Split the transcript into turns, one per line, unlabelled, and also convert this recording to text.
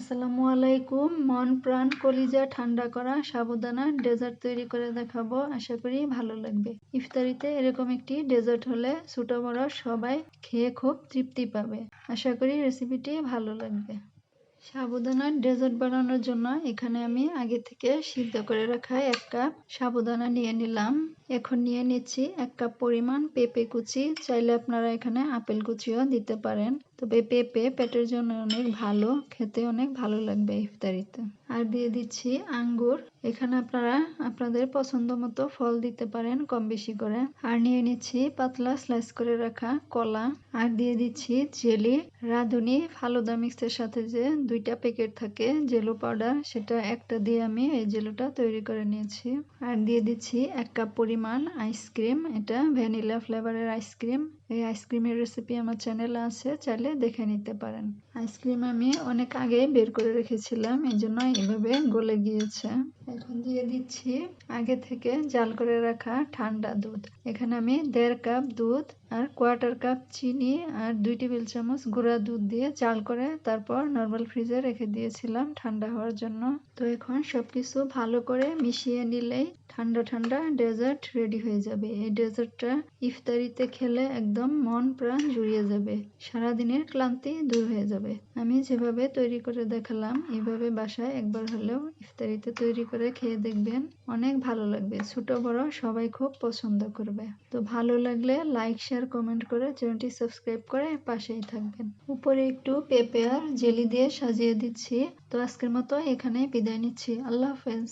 আসসালামু আলাইকুম। মন, প্রাণ, কলিজা, ঠান্ডা করা, সাবুদানা, ডেজার্ট তৈরি করে দেখাবো। আশা করি ভালো লাগবে। ইফতারিতে এরকম একটি ডেজার্ট হলে ছোট বড় সবাই খেয়ে খুব তৃপ্তি পাবে। আশা করি রেসিপিটি ভালো লাগবে। সাবুদানার ডেজার্ট বানানোর জন্য এখানে আমি আগে থেকে সিদ্ধ করে রাখা এক কাপ সাবুদানা নিয়ে নিলাম। এখন নিয়ে নিচ্ছি এক কাপ পরিমাণ পেঁপে কুচি। চাইলে আপনারা এখানে আপেল কুচিও দিতে পারেন। তবে পেঁপে পেটের জন্য অনেক ভালো, খেতে অনেক ভালো লাগবে ইফতারিতে। আর দিয়ে দিচ্ছি আঙ্গুর। এখানে আপনারা, আপনাদের পছন্দ মতো ফল দিতে পারেন কম বেশি করে। আর নিয়ে নিচ্ছি পাতলা স্লাইস করে রাখা কলা। আর দিয়ে দিচ্ছি জেলি। রাঁধুনি ফালুদা মিক্সের সাথে যে দুইটা প্যাকেট থাকে, জেলো পাউডার সেটা একটা দিয়ে আমি এই জেলোটা তৈরি করে নিয়েছি। আর দিয়ে দিচ্ছি এক কাপ পরিমাণ আইসক্রিম এটা ভ্যানিলা ফ্লেভারের আইসক্রিম এই আইসক্রিমের রেসিপি আমার চ্যানেলে আছে, চাইলে দেখে নিতে পারেন। আইসক্রিম আমি অনেক আগেই বের করে রেখেছিলাম এই জন্য এইভাবে গলে গিয়েছে। এখন দিয়ে দিচ্ছি আগে থেকে জাল করে রাখা ঠান্ডা দুধ। এখানে আমি দেড় কাপ দুধ আর কোয়ার্টার কাপ চিনি আর দুই টেবিল চামচ গুঁড়া দুধ দিয়ে জাল করে তারপর নর্মাল ফ্রিজে রেখে দিয়েছিলাম ঠান্ডা হওয়ার জন্য। তো এখন সবকিছু ভালো করে মিশিয়ে নিলেই ঠান্ডা ঠান্ডা ডেজার্ট রেডি হয়ে যাবে। এই ডেজার্টটা ইফতারিতে খেলে একদম মন প্রাণ জুড়িয়ে যাবে। সারাদিনের ক্লান্তি দূর হয়ে যাবে। আমি যেভাবে তৈরি করে দেখালাম, এভাবে বাসায় একবার হলেও ইফতারিতে তৈরি করে খেয়ে দেখবেন অনেক ভালো লাগবে। ছোট, বড় সবাই খুব পছন্দ করবে। তো ভালো লাগলে লাইক শেয়ার কমেন্ট করে চ্যানেলটি সাবস্ক্রাইব করে পাশেই থাকবেন। উপরে একটু পেঁপে আর জেলি দিয়ে সাজিয়ে দিচ্ছি। তো আজকের মতো এখানে বিদায় নিচ্ছি। আল্লাহ হাফেজ।